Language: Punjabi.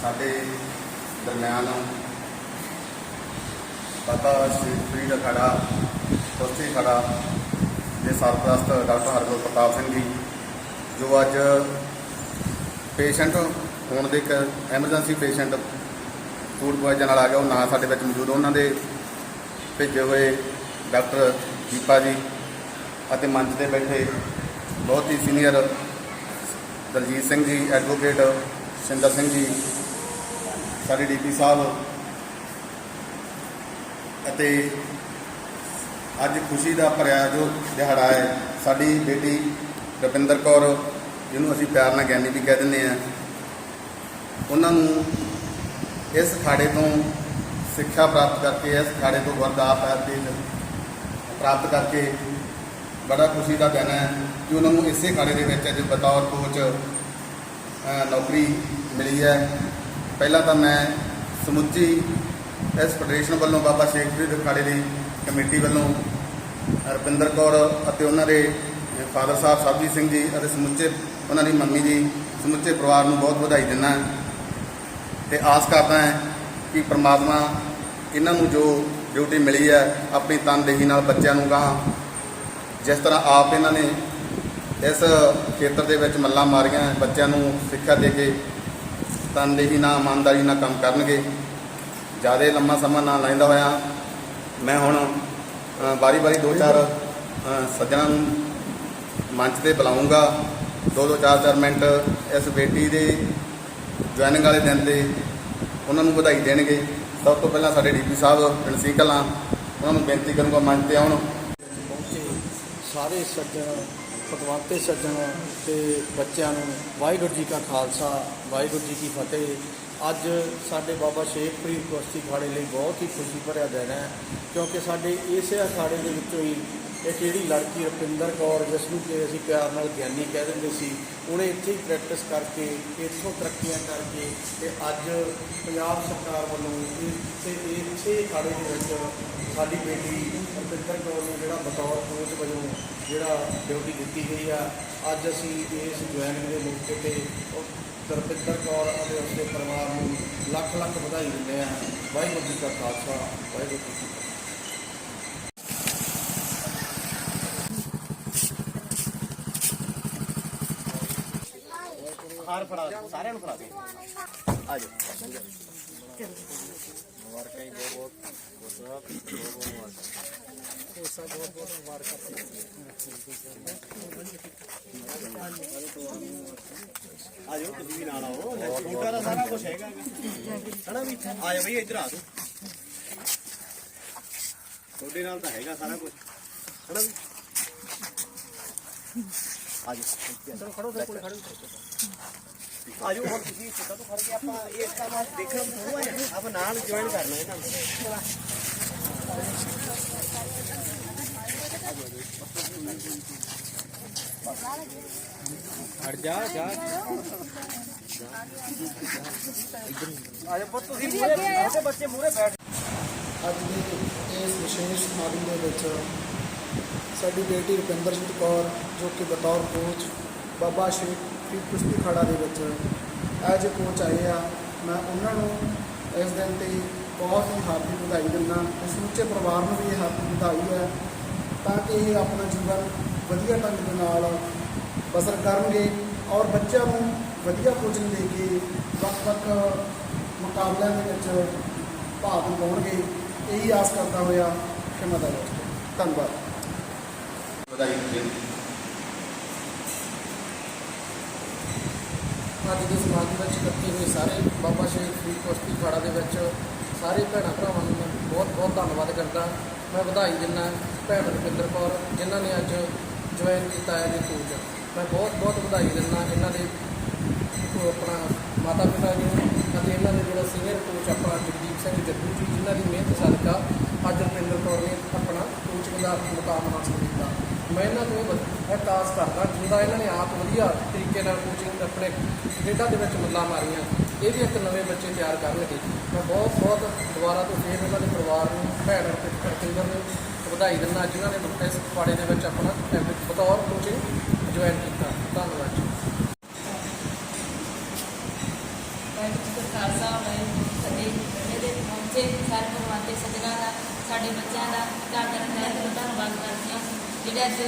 ਸਾਡੇ ਦਰਮਿਆਨ ਪਤਾ ਸ਼੍ਰੀ ਫਰੀਦ ਅਖਾੜਾ ਕੁਸ਼ਤੀ ਅਖਾੜਾ ਦੇ ਸਰਪ੍ਰਸਤ ਡਾਕਟਰ ਹਰਗੋਬਿੰਦ ਪ੍ਰਤਾਪ ਸਿੰਘ ਜੀ, ਜੋ ਅੱਜ ਪੇਸ਼ੈਂਟ ਹੋਣ ਦੇ ਇੱਕ ਐਮਰਜੈਂਸੀ ਪੇਸ਼ੈਂਟ ਫੂਡ ਪੁਆਇਜ਼ਨ ਨਾਲ ਆ ਗਿਆ, ਉਹ ਨਾ ਸਾਡੇ ਵਿੱਚ ਮੌਜੂਦ ਉਹਨਾਂ ਦੇ ਭੇਜੇ ਹੋਏ ਡਾਕਟਰ ਦੀਪਾ ਜੀ ਅਤੇ ਮੰਚ ਤੇ ਬੈਠੇ ਬਹੁਤ ਹੀ ਸੀਨੀਅਰ ਦਲਜੀਤ ਸਿੰਘ ਜੀ ਐਡਵੋਕੇਟ ਸਿੰਦਰ ਸਿੰਘ ਜੀ, ਸਾਡੇ ਡੀਪੀ ਸਾਹਿਬ ਅਤੇ ਅੱਜ ਖੁਸ਼ੀ ਦਾ ਭਰਿਆ ਜੋ ਦਿਹਾੜਾ ਹੈ, ਸਾਡੀ ਬੇਟੀ ਰਵਿੰਦਰ ਕੌਰ, ਜਿਹਨੂੰ ਅਸੀਂ ਪਿਆਰ ਨਾਲ ਗਿਆਨੀ ਵੀ ਕਹਿ ਦਿੰਦੇ ਆ ਉਹਨਾਂ ਨੂੰ ਇਸ ਖਾੜੇ ਤੋਂ ਸਿੱਖਿਆ ਪ੍ਰਾਪਤ ਕਰਕੇ, ਇਸ ਖਾੜੇ ਤੋਂ ਵਰਦਾ ਪੈਰ ਪ੍ਰਾਪਤ ਕਰਕੇ ਬੜਾ ਖੁਸ਼ੀ ਦਾ ਦਿਨ ਹੈ ਕਿ ਉਹਨਾਂ ਨੂੰ ਇਸੇ ਖਾੜੇ ਦੇ ਵਿੱਚ ਅੱਜ ਬਤੌਰ ਕੋਚ ਨੌਕਰੀ ਮਿਲੀ ਹੈ। ਪਹਿਲਾਂ ਤਾਂ ਮੈਂ ਸਮੁੱਚੀ ਇਸ ਫੈਡਰੇਸ਼ਨ ਵੱਲੋਂ ਬਾਬਾ ਸ਼ੇਖ ਫਰੀਦ ਖਾੜੇ ਦੀ ਕਮੇਟੀ ਵੱਲੋਂ ਰੁਪਿੰਦਰ ਕੌਰ ਅਤੇ ਉਹਨਾਂ ਦੇ ਫਾਦਰ ਸਾਹਿਬ ਸਾਹਿਬਜੀਤ ਸਿੰਘ ਜੀ ਅਤੇ ਸਮੁੱਚੇ ਉਹਨਾਂ ਦੀ ਮੰਮੀ ਜੀ, ਸਮੁੱਚੇ ਪਰਿਵਾਰ ਨੂੰ ਬਹੁਤ ਵਧਾਈ ਦਿੰਦਾ ਤੇ ਆਸ ਕਰਦਾ ਹਾਂ ਕਿ ਪ੍ਰਮਾਤਮਾ ਇਹਨਾਂ ਨੂੰ ਜੋ ਡਿਊਟੀ ਮਿਲੀ ਹੈ, ਆਪਣੀ ਤਨਦੇਹੀ ਨਾਲ ਬੱਚਿਆਂ ਨੂੰ ਗਾਹਾਂ ਜਿਸ ਤਰ੍ਹਾਂ ਆਪ ਇਹਨਾਂ ਨੇ ਇਸ ਖੇਤਰ ਦੇ ਵਿੱਚ ਮੱਲਾਂ ਮਾਰੀਆਂ, ਬੱਚਿਆਂ ਨੂੰ ਸਿੱਖਿਆ ਦੇ ਕੇ ਤਨਦੇਹੀ ਨਾਲ ਇਮਾਨਦਾਰੀ ਨਾਲ ਕੰਮ ਕਰਨਗੇ। ਜ਼ਿਆਦਾ ਲੰਮਾ ਸਮਾਂ ਨਾ ਲੈਂਦਾ ਹੋਇਆ। ਮੈਂ ਹੁਣ ਬਾਰੀ ਬਾਰੀ ਦੋ ਚਾਰ ਸੱਜਣਾਂ ਨੂੰ ਮੰਚ ਤੇ ਬੁਲਾਉਂਗਾ ਦੋ ਦੋ ਚਾਰ ਚਾਰ ਮਿੰਟ ਇਸ ਬੇਟੀ ਦੇ ਜੁਆਇਨਿੰਗ ਵਾਲੇ ਦਿਨ ਤੇ ਉਹਨਾਂ ਨੂੰ ਵਧਾਈ ਦੇਣਗੇ। ਸਭ ਤੋਂ ਪਹਿਲਾਂ ਸਾਡੇ ਡੀਪੀ ਸਾਹਿਬ, ਪਿੰਡ ਕਲਾਂ ਉਹਨਾਂ ਨੂੰ ਬੇਨਤੀ ਕਰੂੰਗਾ ਮੰਚ ਤੇ ਆਉਣ। ਸਾਰੇ ਸੱਜਣ ਪਤਵੰਤੇ ਸੱਜਣ ਤੇ ਬੱਚਿਆਂ ਨੂੰ ਵਾਹਿਗੁਰੂ ਜੀ ਕਾ ਖਾਲਸਾ, ਵਾਹਿਗੁਰੂ ਜੀ ਕੀ ਫਤਿਹ। ਅੱਜ ਸਾਡੇ ਬਾਬਾ ਸ਼ੇਖਪ੍ਰੀਤ ਫਰੀਦ ਕੁਸ਼ਤੀ ਅਖਾੜੇ ਲਈ ਬਹੁਤ ਹੀ ਖੁਸ਼ੀ ਭਰਿਆ ਦਿਨ ਹੈ, ਕਿਉਂਕਿ ਸਾਡੇ ਇਸੇ ਅਖਾੜੇ ਦੇ ਵਿੱਚੋਂ ਹੀ ਕਿ ਜਿਹੜੀ ਲੜਕੀ ਰੁਪਿੰਦਰ ਕੌਰ ਜਿਸ ਨੂੰ ਕਿ ਅਸੀਂ ਪਿਆਰ ਨਾਲ ਗਿਆਨੀ ਕਹਿ ਦਿੰਦੇ ਸੀ, ਉਹਨੇ ਇੱਥੇ ਹੀ ਪ੍ਰੈਕਟਿਸ ਕਰਕੇ, ਇੱਥੋਂ ਤਰੱਕੀਆਂ ਕਰਕੇ ਤੇ ਅੱਜ ਪੰਜਾਬ ਸਰਕਾਰ ਵੱਲੋਂ ਇੱਥੇ ਇੱਥੇ ਅਖਾੜੇ ਦੇ ਵਿੱਚ ਸਾਡੀ ਬੇਟੀ ਰੁਪਿੰਦਰ ਕੌਰ ਨੂੰ ਜਿਹੜਾ ਬਤੌਰ ਕੋਚ ਵਜੋਂ ਜਿਹੜਾ ਡਿਊਟੀ ਦਿੱਤੀ ਗਈ ਆ, ਅੱਜ ਅਸੀਂ ਇਸ ਜੁਆਇਨਿੰਗ ਦੇ ਮੌਕੇ ਤੇ ਉਹ ਰੁਪਿੰਦਰ ਕੌਰ ਅਤੇ ਉਸਦੇ ਪਰਿਵਾਰ ਨੂੰ ਲੱਖ ਲੱਖ ਵਧਾਈ ਦਿੰਦੇ ਹਾਂ। ਵਾਹਿਗੁਰੂ ਜੀ ਕਾ ਖਾਲਸਾ, ਵਾਹਿਗੁਰੂ ਜੀ ਕੀ ਫਤਿਹ। ਹਾਰ ਫੜਾ ਸਾਰਿਆਂ ਨੂੰ ਫੜਾ ਦੇ ਆ ਜਾਓ ਮੁਬਾਰਕਾਂ ਹੀ ਬਹੁਤ ਬਹੁਤ ਬਹੁਤ ਬਹੁਤ ਮੁਬਾਰਕਾਂ ਆ ਜਾਓ ਤੁਸੀਂ ਵੀ ਨਾਲ ਆਓ ਛੋਟਾ ਦਾ ਸਾਰਾ ਕੁਝ ਹੈਗਾ ਹਣਾ ਵੀ ਆ ਜਾ ਬਈ ਇੱਧਰ ਆ ਤੂੰ ਤੁਹਾਡੇ ਨਾਲ ਤਾਂ ਹੈਗਾ ਸਾਰਾ ਕੁਝ ਹਣਾ ਵੀ ਆ ਜਾਓ ਚਲੋ ਖੜੋ ਤੇ ਕੋਲੇ ਖੜੋ ਆ ਜਾਓ ਹੁਣ ਤੁਸੀਂ ਛੋਟਾ ਤੋਂ ਖੜ ਕੇ ਆਪਾਂ ਇਸ ਕੰਮ ਆ ਦੇਖਣ ਨੂੰ ਥੋੜਾ ਜਿਹਾ ਆਪਾਂ ਨਾਲ ਜੁਆਇਨ ਕਰਨਾ ਇਹਨਾਂ ਨੂੰ ਹਟ ਜਾ ਜਾ ਆ ਜਾ ਪੁੱਤ ਤੁਸੀਂ ਮੂਰੇ ਛੋਟੇ ਬੱਚੇ ਮੂਰੇ ਬੈਠ ਅੱਜ ਦੇ ਇਸ ਵਿਸ਼ੇਸ਼ ਸਮਾਗਮ ਦੇ ਵਿੱਚ ਸਾਡੀ ਬੇਟੀ ਰੁਪਿੰਦਰਜੀਤ ਕੌਰ, ਜੋ ਕਿ ਬਤੌਰ ਕੋਚ ਬਾਬਾ ਸ਼ੇਖ ਫਰੀਦ ਕੁਸ਼ਤੀ ਖਾੜਾ ਦੇ ਵਿੱਚ ਐਜ ਕੋਚ ਆਏ ਆ। ਮੈਂ ਉਹਨਾਂ ਨੂੰ ਇਸ ਦਿਨ ਤੇ ਬਹੁਤ ਹੀ ਹਾਰਦੀ ਵਧਾਈ ਦਿੰਦਾ ਤੇ ਸਮੁੱਚੇ ਪਰਿਵਾਰ ਨੂੰ ਵੀ ਇਹ ਹਾਰਦੀ ਵਧਾਈ ਹੈ ਤਾਂ ਕਿ ਇਹ ਆਪਣਾ ਜੀਵਨ ਵਧੀਆ ਢੰਗ ਦੇ ਨਾਲ ਬਸਰ ਕਰਨਗੇ ਔਰ ਬੱਚਿਆਂ ਨੂੰ ਵਧੀਆ ਕੋਚਿੰਗ ਦੇ ਕੇ ਵੱਖ-ਵੱਖ ਮੁਕਾਬਲਿਆਂ ਦੇ ਵਿੱਚ ਭਾਗ ਲਵਾਉਣਗੇ ਇਹੀ ਆਸ ਕਰਦਾ ਹੋਇਆ ਖਿਮਾ ਦਾ ਧੰਨਵਾਦ। ਵਧਾਈ ਦਿੰਦੇ ਅੱਜ ਦੇ ਸਮਾਗਮ ਵਿੱਚ ਇਕੱਠੇ ਹੋਏ ਸਾਰੇ ਬਾਬਾ ਸ਼ਹੀਦ ਫਰੀਦ ਕੁਸ਼ਤੀ ਅਖਾੜਾ ਦੇ ਵਿੱਚ ਸਾਰੇ ਭੈਣਾਂ ਭਰਾਵਾਂ ਨੂੰ ਮੈਂ ਬਹੁਤ ਬਹੁਤ ਧੰਨਵਾਦ ਕਰਦਾ। ਮੈਂ ਵਧਾਈ ਦਿੰਦਾ ਭੈਣ ਰੁਪਿੰਦਰ ਕੌਰ, ਜਿਨ੍ਹਾਂ ਨੇ ਅੱਜ ਜੁਆਇਨ ਕੀਤਾ ਹੈ ਜੀ ਕੋਚ ਮੈਂ ਬਹੁਤ ਬਹੁਤ ਵਧਾਈ ਦਿੰਦਾ ਇਹਨਾਂ ਦੇ ਆਪਣਾ ਮਾਤਾ ਪਿਤਾ ਜੀ ਨੂੰ ਅਤੇ ਇਹਨਾਂ ਦੇ ਜਿਹੜਾ ਸੀਨੀਅਰ ਕੋਚ ਆਪਣਾ ਜਗਦੀਪ ਸਿੰਘ ਜੱਗੂ ਜੀ, ਜਿਨ੍ਹਾਂ ਦੀ ਮਿਹਨਤ ਸਦਕਾ ਅੱਜ ਰੁਪਿੰਦਰ ਕੌਰ ਨੇ ਆਪਣਾ ਕੋਚਿੰਗ ਦਾ ਮੁਕਾਮ ਹਾਸਲ ਕੀਤਾ। ਮੈਂ ਇਹਨਾਂ ਤੋਂ ਅਰਦਾਸ ਕਰਦਾ, ਜਿੰਦਾ ਇਹਨਾਂ ਨੇ ਆਪ ਵਧੀਆ ਤਰੀਕੇ ਨਾਲ ਕੋਚਿੰਗ ਆਪਣੇ ਖੇਡਾਂ ਦੇ ਵਿੱਚ ਮੁੱਲਾ ਮਾਰੀਆਂ, ਇਹ ਵੀ ਇੱਕ ਨਵੇਂ ਬੱਚੇ ਤਿਆਰ ਕਰਨਗੇ। ਮੈਂ ਬਹੁਤ ਬਹੁਤ ਦੁਬਾਰਾ ਤੋਂ ਫੇਰ ਉਹਨਾਂ ਦੇ ਪਰਿਵਾਰ ਨੂੰ, ਭੈਣ ਅਰਪਿਤ ਕਰਕੇ ਨੂੰ ਵਧਾਈ ਦਿੰਦਾ, ਜਿਨ੍ਹਾਂ ਨੇ ਇਸ ਪਖਾੜੇ ਦੇ ਵਿੱਚ ਆਪਣਾ ਬਤੌਰ ਕੋਚਿੰਗ ਜੁਆਇਨ ਕੀਤਾ। ਧੰਨਵਾਦ ਜੀ। ਸਾਡੇ ਬੱਚੇ ਦਾ ਸਾਡੇ ਬੱਚਿਆਂ ਦਾ ਧੰਨਵਾਦ ਕਰਦੀ ਹਾਂ। બિરાજ